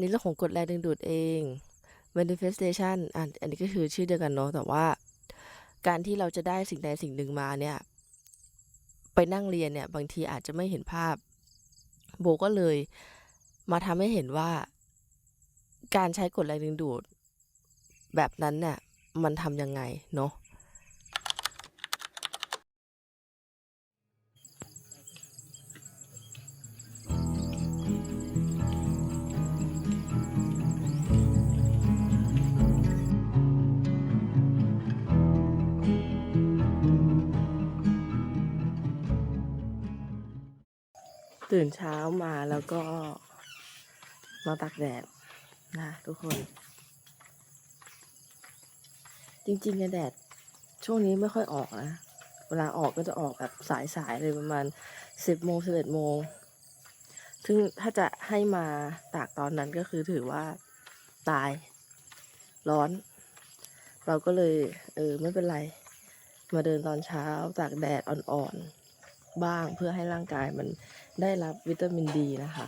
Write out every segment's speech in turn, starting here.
ในเรื่องของกฎแรงดึงดูดเอง manifestation อันนี้ก็คือชื่อเดียวกันเนาะแต่ว่า การที่เราจะได้สิ่งใดสิ่งหนึ่งมาเนี่ย ไปนั่งเรียนเนี่ย บางทีอาจจะไม่เห็นภาพ โบก็เลยมาทำให้เห็นว่า การใช้กฎแรงดึงดูด แบบนั้นเนี่ยมันทำยังไงเนาะ ตื่นเช้ามาแล้วก็มาตากแดดนะทุกคน จริงๆเนี่ยแดดช่วงนี้ไม่ค่อยออกนะ เวลาออกก็จะออกแบบสายๆเลยประมาณสิบโมงสิบเอ็ดโมงซึ่งถ้าจะให้มาตากตอนนั้นก็คือถือว่าตายร้อน เราก็เลย เออ ไม่เป็นไร มาเดินตอนเช้าตากแดดอ่อนๆ บ้างเพื่อให้ร่างกายมันได้รับวิตามินดีนะคะ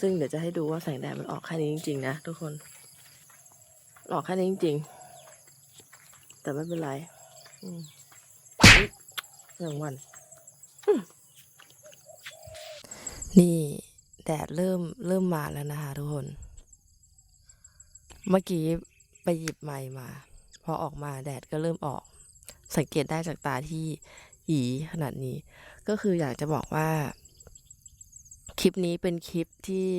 ซึ่งเดี๋ยวจะให้ดูว่าแสงแดดมันออกแค่นี้จริงๆนะทุกคน ออกแค่นี้จริงๆ แต่ไม่เป็นไรอืมอุ๊ยอย่งวัน นี่แดดเริ่มเริ่มมาแล้วนะคะทุกคน เมื่อกี้ไปหยิบไมค์มา พอออกมาแดดก็เริ่มออก สังเกตได้จากตาที่ หยีขนาดนี้ ก็คืออยากจะบอกว่า คลิปนี้เป็นคลิปที่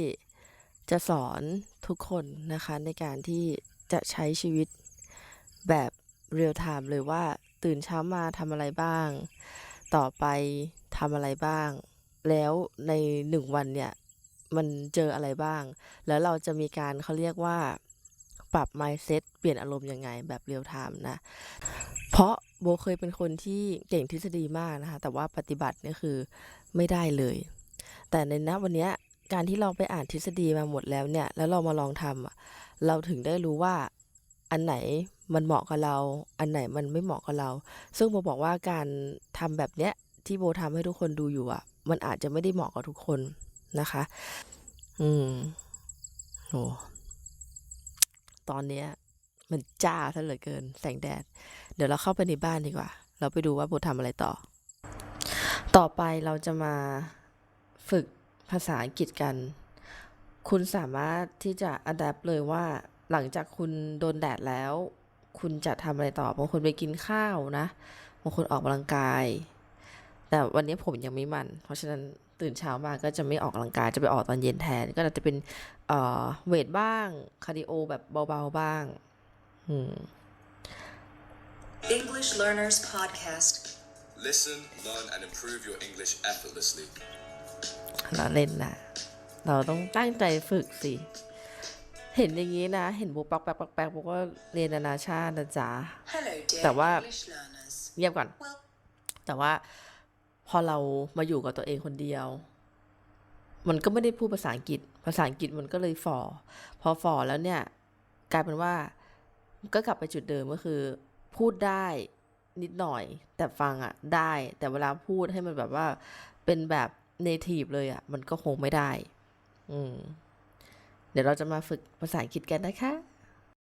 จะสอนทุกคนนะคะ ในการที่จะใช้ชีวิตแบบเรียลไทม์เลยว่าตื่นเช้ามาทำอะไรบ้าง ต่อไปทำอะไรบ้าง แล้วในหนึ่งวันเนี่ย มันเจออะไรบ้าง แล้วเราจะมีการเขาเรียกว่าปรับ mindset เปลี่ยนอารมณ์ยังไงแบบเรียลไทม์นะ เพราะ โบเคยเป็นคนที่เก่งทฤษฎีมากนะคะ แต่ว่าปฏิบัติเนี่ยคือไม่ได้เลย แต่ในณวันเนี้ยการที่เราไปอ่านทฤษฎีมาหมดแล้วเนี่ย แล้วเรามาลองทำเราถึงได้รู้ว่าอันไหนมันเหมาะกับเรา อันไหนมันไม่เหมาะกับเรา ซึ่งโบบอกว่าการทำแบบเนี้ยที่โบทำให้ทุกคนดูอยู่อะ มันอาจจะไม่ได้เหมาะกับทุกคนนะคะ อืมโหตอนเนี้ย มันจ้าซะเหลือเกินแสงแดด เดี๋ยวเราเข้าไปในบ้านดีกว่า เราไปดูว่าโบทำอะไรต่อ ต่อไปเราจะมาฝึกภาษาอังกฤษกัน คุณสามารถที่จะอัดแอปเลยว่าหลังจากคุณโดนแดดแล้ว คุณจะทำอะไรต่อบางคนไปกินข้าวนะบางคนออกกำลังกาย แต่วันนี้ผมยังไม่มัน เพราะฉะนั้นตื่นเช้ามาก็จะไม่ออกกำลังกายจะไปออกตอนเย็นแทน ก็อาจจะเป็นเอ่อเวทบ้างคาร์ดิโอแบบเบาๆบ้าง English Learners Podcast. Listen, learn, and improve your English effortlessly. เราเล่นนะเราต้องตั้งใจฝึกสิ เห็นอย่างนี้นะ เห็นบุ๊กปักปักปักปักบอกว่าเรียนนานาชาตินะจ๊ะ Hello, dear แต่ว่า English learners. เงียบก่อน Well, แต่ว่าพอเรามาอยู่กับตัวเองคนเดียว มันก็ไม่ได้พูดภาษาอังกฤษ ภาษาอังกฤษมันก็เลยฝ่อ พอฝ่อแล้วเนี่ย กลายเป็นว่า ก็กลับไปจุดเดิมก็คือ พูดได้นิดหน่อย แต่ฟังอะได้ แต่เวลาพูดให้มันแบบว่าเป็นแบบ native เลยอะมันก็คงไม่ได้ อืมเดี๋ยวเราจะมาฝึกภาษาอังกฤษกันนะคะ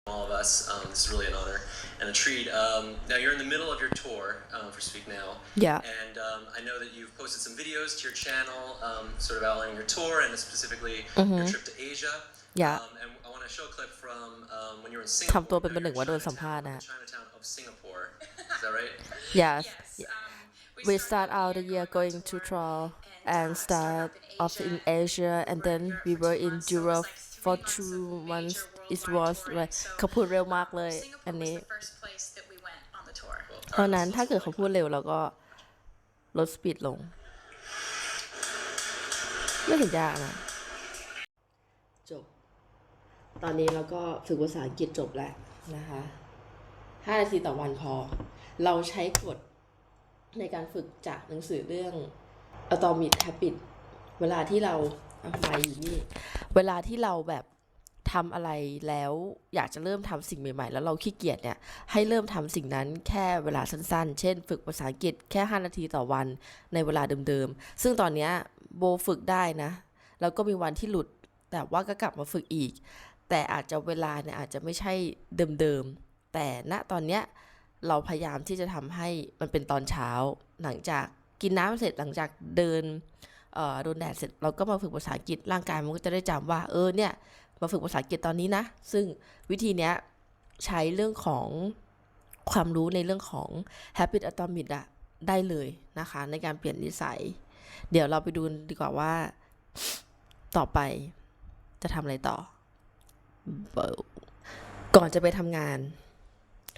all of us. Um, this is really an honor and a treat. Um, now you're in the middle of your tour um, for Speak Now, Yeah. and um, I know that you've posted some videos to your channel, um, sort of outlining your tour and specifically your trip to Asia. Yeah. Um, and I want to show a clip from um, when you were in ทำตัว Singapore. เป็นประหนึ่ง Now ว่าโดน you're สัมภาษณ์นะ Chinatown of Singapore. Is that right? yes Yes. Um, we start out the year going to trial and start off in Asia and then we were in Europe for two months it was like เขาพูดเร็วมากเลย อัน Singapore นี้ was the first place that we went on the tour. เพราะนั้นถ้าเกิดเขาพูดเร็วเราก็ลดสปีดลง ไม่เห็นยากนะ จบ ตอนนี้เราก็ฝึกภาษาอังกฤษจบแล้วนะคะห้านาทีต่อวันพอ เราใช้กฎในการฝึกจากหนังสือเรื่อง Atomic Habit เวลาที่เราเอาไมาอยู่นี่ เวลาที่เราแบบทำอะไรแล้วอยากจะเริ่มทำสิ่งใหม่ๆ แล้วเราขี้เกียจเนี่ยให้เริ่มทำสิ่งนั้นแค่เวลาสั้นๆ เช่น ฝึกภาษาอังกฤษแค่ 5 นาทีต่อวันในเวลาเดิมๆ ซึ่งตอนนี้โบฝึกได้นะ แล้วก็มีวันที่หลุดแต่ว่าก็กลับมาฝึกอีก แต่อาจจะเวลาเนี่ยอาจจะไม่ใช่เดิมๆ แต่ณตอนเนี้ยเราพยายามที่จะทำให้มันเป็นตอนเช้า หลังจากกินน้ำเสร็จหลังจากเดินโดนแดดเสร็จเราก็มาฝึกภาษาอังกฤษร่างกายมันก็จะได้จำว่าเออเนี่ยมาฝึกภาษาอังกฤษตอนนี้นะ ซึ่งวิธีเนี้ยใช้เรื่องของความรู้ในเรื่องของ habit atomic อะได้เลยนะคะ ในการเปลี่ยนนิสัย เดี๋ยวเราไปดูดีกว่าว่า ต่อไปจะทำอะไรต่อ ก่อนจะไปทำงาน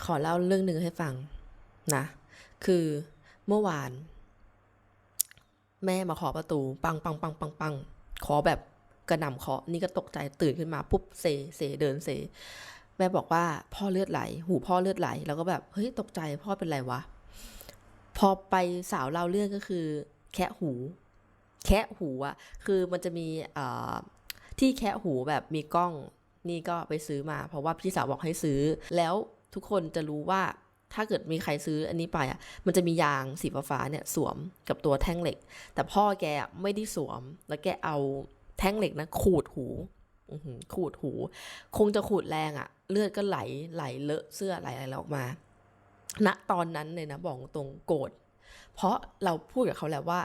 ขอเล่าเรื่องหนึ่งให้ฟังนะ คือเมื่อวาน แม่มาขอประตู ปังปังปังปังปังขอแบบกระหน่ำเคาะนี่ก็ตกใจตื่นขึ้นมาปุ๊บเซเซเดินเซแม่บอกว่าพ่อเลือดไหล หูพ่อเลือดไหล แล้วก็แบบเฮ้ยตกใจพ่อเป็นไรวะ พอไปสาวเล่าเรื่องก็คือ แคะหู แคะหูอะคือมันจะมีที่แคะหูแบบมีกล้อง นี่ก็ไปซื้อมา เพราะว่าพี่สาวบอกให้ซื้อ แล้วทุกคนจะรู้ว่าถ้าเกิดมีใครซื้ออันนี้ไปอะ มันจะมียางสีฟ้าเนี่ยสวมกับตัวแท่งเหล็ก แต่พ่อแกอะไม่ได้สวม แล้วแกเอาแท่งเหล็กนะขูดหูขูดหู คงจะขูดแรงอะ่ะ เลือดก็ไหลไหลเลอะเสื้อไหลอะไรออกมาณตอนนั้นเลยนะบอกตรงโกรธเพราะเราพูดกับเขาแล้วว่า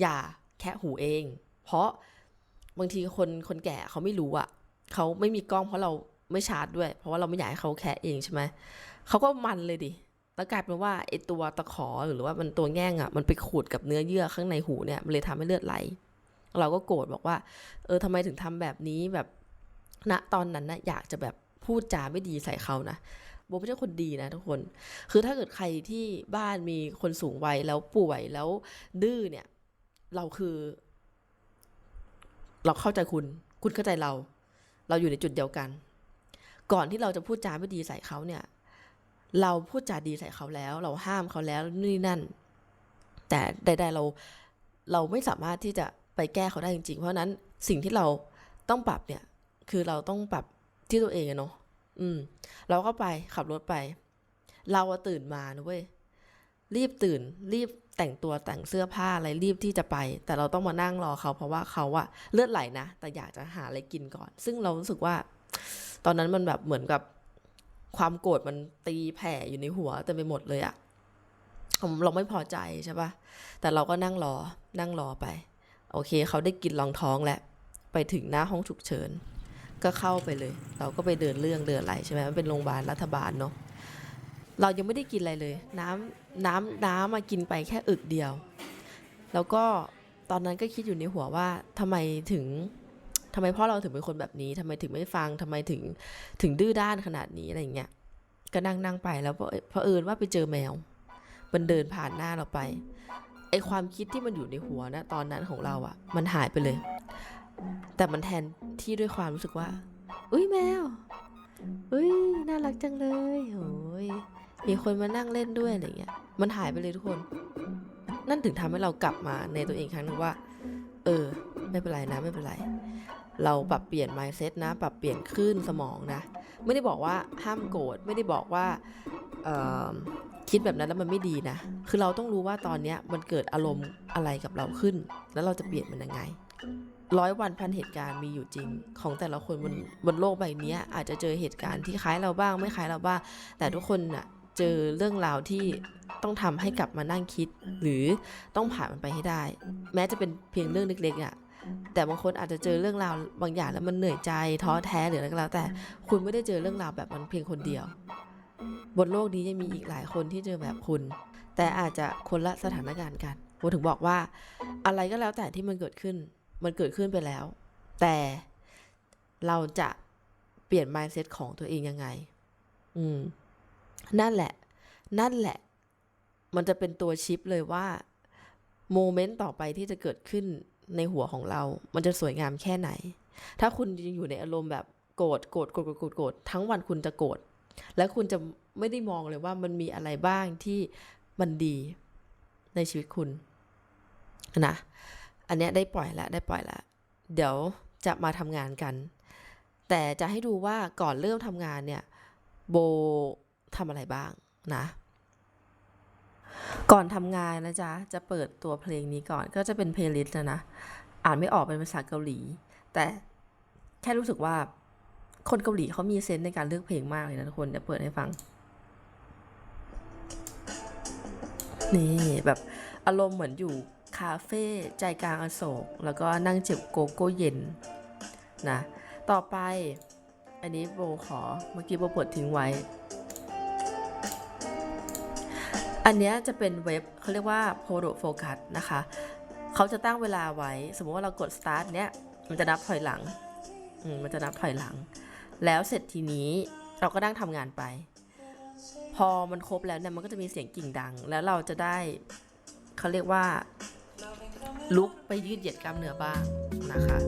อย่าแคะหูเอง เพราะบางทีคนคนแก่เขาไม่รู้อะ เขาไม่มีกล้องเพราะเราไม่ชาร์จด้วย เพราะว่าเราไม่อยากให้เขาแคะเองใช่ไหมเขาก็มันเลยดิแล้วกลายเป็นว่าไอตัวตะขอหรือว่ามันตัวแง่งอะ่ะมันไปขูดกับเนื้อเยื่อข้างในหูเนี่ยมันเลยทำให้เลือดไหล เราก็โกรธบอกว่า เออทำไมถึงทำแบบนี้แบบณตอนนั้นนะอยากจะแบบพูดจาไม่ดีใส่เขานะโบไม่ใช่คนดีนะทุกคน คือถ้าเกิดใครที่บ้านมีคนสูงวัยแล้วป่วยแล้วดื้อเนี่ย เราคือ เราเข้าใจคุณ คุณเข้าใจเรา เราอยู่ในจุดเดียวกัน ก่อนที่เราจะพูดจาไม่ดีใส่เขาเนี่ย เราพูดจาดีใส่เขาแล้ว เราห้ามเขาแล้วนี่นั่น แต่ใดๆเราเราไม่สามารถที่จะไปแก้เขาได้จริงๆ เพราะนั้นสิ่งที่เราต้องปรับเนี่ย คือเราต้องปรับที่ตัวเองเนาะอืม เราก็ไปขับรถไป เราตื่นมานะเว้ยรีบตื่น รีบ แต่งตัวแต่งเสื้อผ้าอะไรรีบที่จะไป แต่เราต้องมานั่งรอเขา เพราะว่าเขาอะเลือดไหลนะ แต่อยากจะหาอะไรกินก่อน ซึ่งเรารู้สึกว่า ตอนนั้นมันแบบเหมือนกับความโกรธมันตีแผ่อยู่ในหัวเต็มไปหมดเลยอะเราไม่พอใจใช่ปะแต่เราก็นั่งรอนั่งรอไป โอเค เขาได้กินรองท้องแล้วไปถึงหน้าห้องฉุกเฉิน ก็เข้าไปเลย เราก็ไปเดินเรื่องเดินอะไรใช่ไหมมันเป็นโรงพยาบาลรัฐบาลเนาะ เรายังไม่ได้กินอะไรเลย น้ำน้ำน้ำมากินไปแค่อึกเดียว แล้วก็ตอนนั้นก็คิดอยู่ในหัวว่าทำไมถึงทำไมพ่อเราถึงเป็นคนแบบนี้ทำไมถึงไม่ฟังทำไมถึงถึงดื้อด้านขนาดนี้อะไรอย่างเงี้ยก็นั่งนั่งไปแล้วเพราะเพราะเอิญว่าไปเจอแมว มันเดินผ่านหน้าเราไปไอความคิดที่มันอยู่ในหัวนะตอนนั้นของเราอะ่ะ มันหายไปเลย แต่มันแทนที่ด้วยความรู้สึกว่า อุ้ยแมวอุ้ยน่ารักจังเลยโอ้ย มีคนมานั่งเล่นด้วยอะไรเงี้ย มันหายไปเลยทุกคน นั่นถึงทำให้เรากลับมาในตัวเองครั้งหนึงว่า เออ ไม่เป็นไรนะไม่เป็นไร เราปรับเปลี่ยน mindset นะ ปรับเปลี่ยนคลื่นสมองนะ ไม่ได้บอกว่าห้ามโกรธ ไม่ได้บอกว่าคิดแบบนั้นแล้วมันไม่ดีนะ คือเราต้องรู้ว่าตอนเนี้ยมันเกิดอารมณ์อะไรกับเราขึ้น แล้วเราจะเปลี่ยนมันยังไงร้อยวันพันเหตุการณ์มีอยู่จริง ของแต่ละคนบนบนโลกใบนี้อาจจะเจอเหตุการณ์ที่คล้ายเราบ้างไม่คล้ายเราบ้าง แต่ทุกคนน่ะ เจอเรื่องราวที่ต้องทำให้กลับมานั่งคิด หรือต้องผ่านมันไปให้ได้ แม้จะเป็นเพียงเรื่องเล็กๆอะแต่บางคนอาจจะเจอเรื่องราวบางอย่างแล้วมันเหนื่อยใจท้อแท้หรืออะไรก็แล้ว แต่คุณไม่ได้เจอเรื่องราวแบบมันเพียงคนเดียว บนโลกนี้ยังมีอีกหลายคนที่เจอแบบคุณ แต่อาจจะคนละสถานการณ์กันผมถึงบอกว่าอะไรก็แล้วแต่ที่มันเกิดขึ้น มันเกิดขึ้นไปแล้ว แต่เราจะเปลี่ยน mindset ของตัวเองยังไง อืม นั่นแหละ นั่นแหละ มันจะเป็นตัวชิปเลยว่าโมเมนต์ต่อไปที่จะเกิดขึ้นในหัวของเรา มันจะสวยงามแค่ไหน ถ้าคุณยังอยู่ในอารมณ์แบบโกรธ โกรธ โกรธ โกรธ โกรธ ทั้งวันคุณจะโกรธ และคุณจะไม่ได้มองเลยว่ามันมีอะไรบ้างที่มันดีในชีวิตคุณนะ อันเนี้ยได้ปล่อยแล้วได้ปล่อยแล้วเดี๋ยวจะมาทำงานกัน แต่จะให้ดูว่าก่อนเริ่มทำงานเนี่ย โบ ทำอะไรบ้างนะ ก่อนทำงานนะจ๊ะ จะเปิดตัวเพลงนี้ก่อนก็จะเป็นเพลย์ลิสต์นะนะ อ่านไม่ออกเป็นภาษาเกาหลี แต่แค่รู้สึกว่าคนเกาหลีเขามีเซนส์ในการเลือกเพลงมากเลยนะทุกคนเดี๋ยวเปิดให้ฟัง นี่แบบอารมณ์เหมือนอยู่คาเฟ่ใจกลางอโศก แล้วก็นั่งจิบโกโก้เย็นนะ ต่อไป อันนี้โบขอเมื่อกี้โบเปิดทิ้งไว้ อันนี้จะเป็นเว็บเขาเรียกว่า Photo Focus นะคะ เขาจะตั้งเวลาไว้ สมมติว่าเรากด start เนี้ย มันจะนับถอยหลังมมันจะนับถอยหลัง แล้วเสร็จทีนี้เราก็นั่งทำงานไป พอมันครบแล้วเนี่ยมันก็จะมีเสียงกิ่งดัง แล้วเราจะได้เขาเรียกว่าลุกไปยืดเหยียดกล้ามเนื้อบ้างนะคะ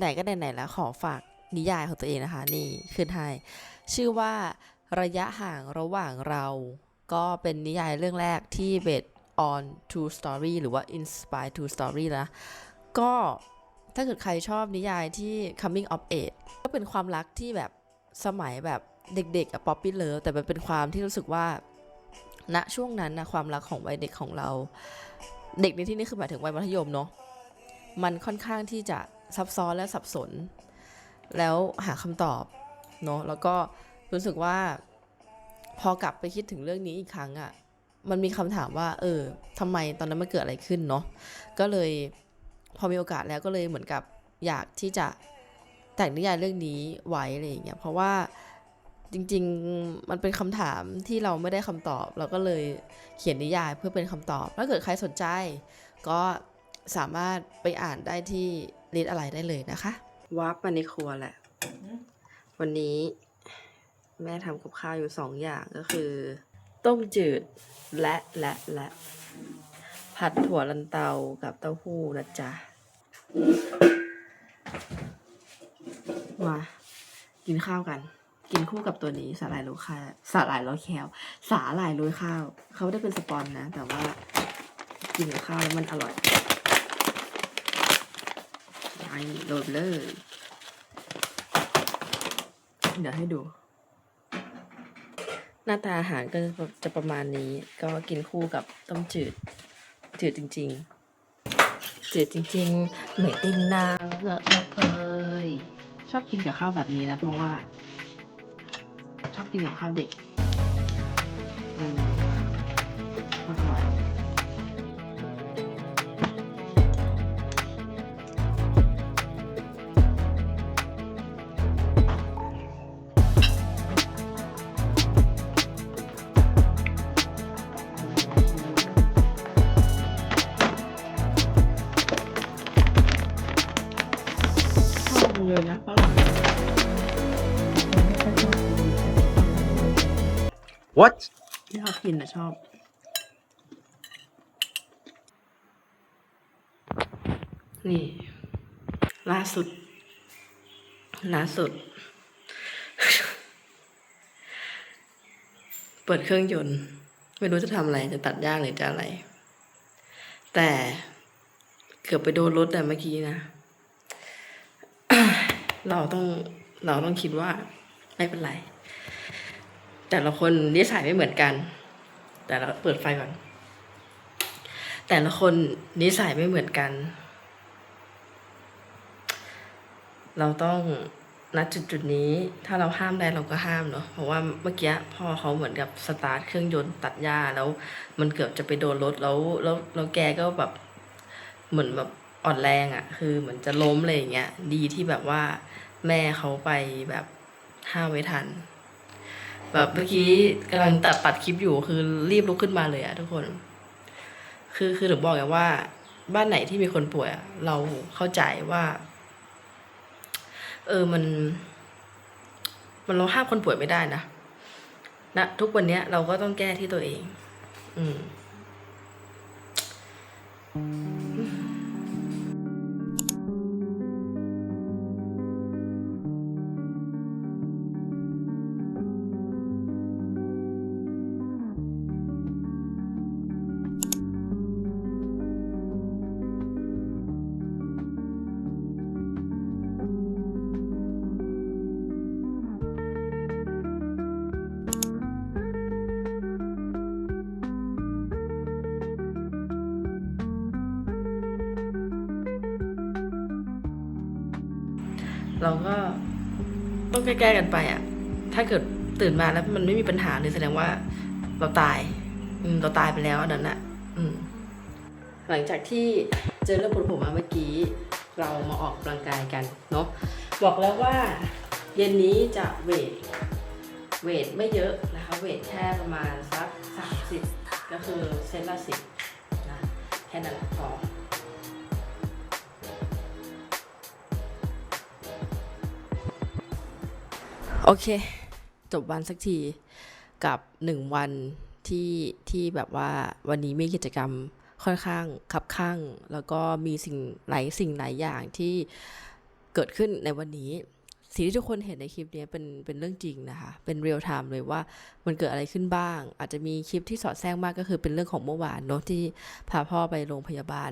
ไหนๆก็ไหนๆแล้วขอฝากนิยายของตัวเองนะคะ นี่ขึ้นให้ชื่อว่าระยะห่างระหว่างเรา ก็เป็นนิยายเรื่องแรกที่ based on true story หรือว่า inspire true story นะก็ถ้าเกิดใครชอบนิยายที่ coming of age ก็เป็นความรักที่แบบสมัยแบบเด็กๆอะ poppy love แต่มันเป็นความที่รู้สึกว่าณช่วงนั้นนะความรักของวัยเด็กของเรา เด็กในที่นี้คือหมายถึงวัยมัธยมเนาะมันค่อนข้างที่จะ ซับซ้อนและสับสน แล้วหาคำตอบเนาะแล้วก็รู้สึกว่า พอกลับไปคิดถึงเรื่องนี้อีกครั้งอะ่ะมันมีคำถามว่า เออทำไมตอนนั้นมันเกิดอะไรขึ้นเนาะก็เลยพอมีโอกาสแล้วก็เลยเหมือนกับอยากที่จะแต่งนิยายเรื่องนี้ไว้อะไรอย่างเงี้ยเพราะว่าจริงๆ มันเป็นคำถามที่เราไม่ได้คำตอบ เราก็เลยเขียนนิยายเพื่อเป็นคำตอบ ถ้าเกิดใครสนใจ ก็สามารถไปอ่านได้ที่ ลิสอะไรได้เลยนะคะวาร์ปมาในครัวแหละ วันนี้แม่ทำกับข้าวอยู่สองอย่างก็คือ ต้มจืดและและและ ผัดถั่วลันเตากับเต้าหู้นะจ๊ะมากินข้าวกัน กินคู่กับตัวนี้สาหร่ายโรยข้าวสาหร่ายโรยแคลสาหร่ายโรยข้าว เขาไม่ได้เป็นสปอนนะ แต่ว่ากินกับข้าวแล้วมันอร่อย ไปโรยไปเลย เดี๋ยวให้ดู หน้าตาอาหารก็จะประมาณนี้ ก็กินคู่กับต้มจืด จืดจริง ๆ จืดจริงๆเหมือนตินนางเงอะเลยชอบกินกับข้าวแบบนี้นะเพราะว่า ชอบกินกับข้าวเด็ก อืม What? ที่เขากินนะชอบ นี่ ล่าสุด ล่าสุด เปิดเครื่องยนต์ ไม่รู้จะทำอะไร จะตัดหญ้าหรือจะอะไร แต่เกือบไปโดนรถแต่เมื่อกี้นะ เราต้อง เราต้องคิดว่า ไม่เป็นไร แต่ละคนนิสัยไม่เหมือนกัน แต่ละเปิดไฟก่อน แต่ละคนนิสัยไม่เหมือนกัน เราต้องณจุดจุดนี้ ถ้าเราห้ามได้เราก็ห้ามเนาะเพราะว่าเมื่อกี้พ่อเขาเหมือนกับสตาร์ทเครื่องยนต์ตัดหญ้าแล้ว มันเกือบจะไปโดนรถแล้วแล้วแล้วแกก็แบบเหมือนแบบอ่อนแรงอะ่ะ คือเหมือนจะล้มอะไรอย่างเงี้ย ดีที่แบบว่าแม่เขาไปแบบห้ามไว้ทัน แบบเมื่อกี้กำลังตัดตัดคลิปอยู่คือรีบลุกขึ้นมาเลยอะทุกคน คือคือถึงบอกไงว่า บ้านไหนที่มีคนป่วยเราเข้าใจว่า เออมัน มันเราห้ามคนป่วยไม่ได้นะนะทุกวันเนี้ยเราก็ต้องแก้ที่ตัวเอง อืม เราก็ต้องแก้ๆกันไปอะถ้าเกิดตื่นมาแล้วมันไม่มีปัญหาเลยแสดงว่าเราตาย อืมเราตายไปแล้วอันนั้นอะอืม หลังจากที่เจอเรื่องปวดหัวมาเมื่อกี้ เรามาออกกำลังกายกันเนาะบอกแล้วว่า เย็นนี้จะเวทเวทไม่เยอะนะคะ เวทแค่ประมาณสัก30 ก็คือเซตละสิบนะแค่นั้นแหละพอ โอเค จบวันสักทีกับหนึ่งวันที่ที่แบบว่าวันนี้มีกิจกรรมค่อนข้างคับข้าง แล้วก็มีสิ่งหลายสิ่งหลายอย่างที่เกิดขึ้นในวันนี้ สิ่งที่ทุกคนเห็นในคลิปนี้เป็นเป็นเรื่องจริงนะคะ เป็นเรียลไทม์เลยว่ามันเกิดอะไรขึ้นบ้าง อาจจะมีคลิปที่สอดแทรกมากก็คือเป็นเรื่องของเมื่อวานเนอะที่พาพ่อไปโรงพยาบาล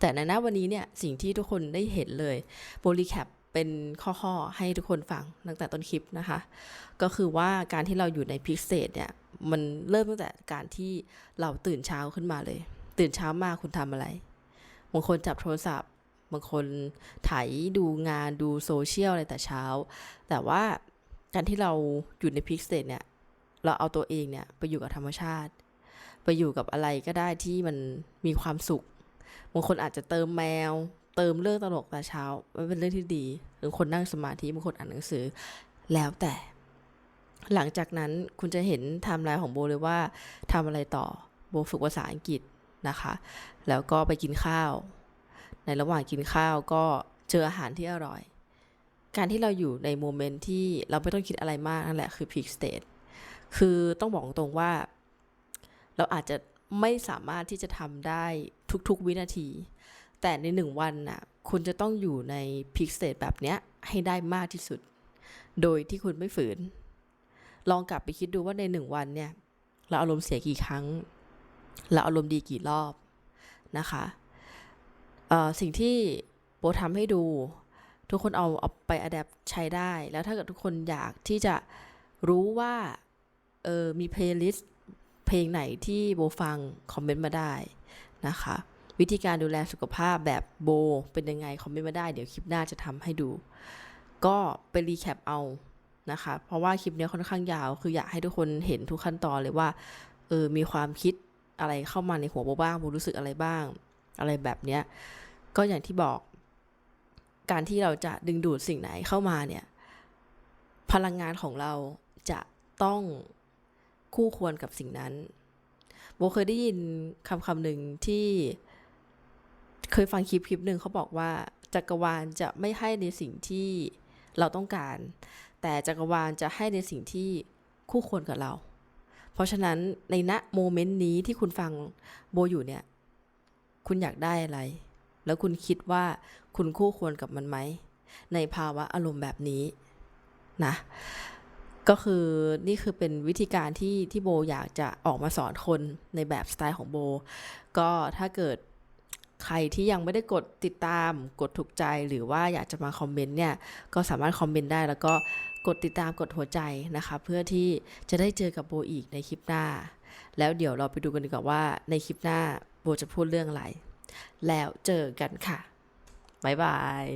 แต่ในหน้าวันนี้เนี่ยสิ่งที่ทุกคนได้เห็นเลยโบลีแคป เป็นข้อๆให้ทุกคนฟังตั้งแต่ต้นคลิปนะคะ ก็คือว่าการที่เราอยู่ในพิเซตเนี่ย มันเริ่มตั้งแต่การที่เราตื่นเช้าขึ้นมาเลย ตื่นเช้ามาคุณทำอะไรบางคนจับโทรศัพท์บางคนไถดูงานดูโซเชียลอะไรแต่เช้า แต่ว่าการที่เราอยู่ในพิกเซตเนี่ยเราเอาตัวเองเนี่ยไปอยู่กับธรรมชาติ ไปอยู่กับอะไรก็ได้ที่มันมีความสุขบางคนอาจจะเติมแมว เติมเรื่องตลกแต่เช้า มันเป็นเรื่องที่ดีบางคนนั่งสมาธิบางคนอ่านหนังสือ แล้วแต่ หลังจากนั้นคุณจะเห็นไทม์ไลน์ของโบเลยว่าทำอะไรต่อ โบฝึกภาษาอังกฤษนะคะ แล้วก็ไปกินข้าว ในระหว่างกินข้าวก็เจออาหารที่อร่อย การที่เราอยู่ในโมเมนต์ที่เราไม่ต้องคิดอะไรมากนั่นแหละคือ peak state คือต้องบอกตรงว่า เราอาจจะไม่สามารถที่จะทำได้ทุกๆวินาที แต่ในหนึ่งวันน่ะคุณจะต้องอยู่ใน peak state แบบเนี้ยให้ได้มากที่สุด โดยที่คุณไม่ฝืน ลองกลับไปคิดดูว่าในหนึ่งวันเนี่ย เราอารมณ์เสียกี่ครั้ง เราอารมณ์ดีกี่รอบนะคะสิ่งที่โบทำให้ดูทุกคนเอาเอาไปอัดแอปใช้ได้ แล้วถ้าเกิดทุกคนอยากที่จะรู้ว่าเออมีเพลย์ลิสต์เพลงไหนที่โบฟัง คอมเมนต์มาได้นะคะ วิธีการดูแลสุขภาพแบบโบ เป็นยังไงคอมเมนต์มาได้เดี๋ยวคลิปหน้าจะทำให้ดู ก็ไปรีแคปเอานะคะ เพราะว่าคลิปเนี้ยค่อนข้างยาว คืออยากให้ทุกคนเห็นทุกขั้นตอนเลยว่าเออมีความคิดอะไรเข้ามาในหัวโบบ้างโบรู้สึกอะไรบ้าง อะไรแบบเนี้ยก็อย่างที่บอก การที่เราจะดึงดูดสิ่งไหนเข้ามาเนี่ย พลังงานของเราจะต้องคู่ควรกับสิ่งนั้นโบเคยได้ยินคำคำหนึ่งที่ เคยฟังคลิปคลิปหนึ่งเขาบอกว่าจักรวาลจะไม่ให้ในสิ่งที่เราต้องการ แต่จักรวาลจะให้ในสิ่งที่คู่ควรกับเรา เพราะฉะนั้นในณโมเมนต์นี้ที่คุณฟังโบอยู่เนี่ย คุณอยากได้อะไร แล้วคุณคิดว่าคุณคู่ควรกับมันไหม ในภาวะอารมณ์แบบนี้นะ ก็คือนี่คือเป็นวิธีการที่ที่โบอยากจะออกมาสอนคนในแบบสไตล์ของโบ ก็ถ้าเกิด ใครที่ยังไม่ได้กดติดตามกดถูกใจหรือว่าอยากจะมาคอมเมนต์เนี่ย ก็สามารถคอมเมนต์ได้แล้วก็กดติดตามกดหัวใจนะคะ เพื่อที่จะได้เจอกับโบอีกในคลิปหน้า แล้วเดี๋ยวเราไปดูกันดีกว่าว่าในคลิปหน้าโบจะพูดเรื่องอะไร แล้วเจอกันค่ะบ๊ายบาย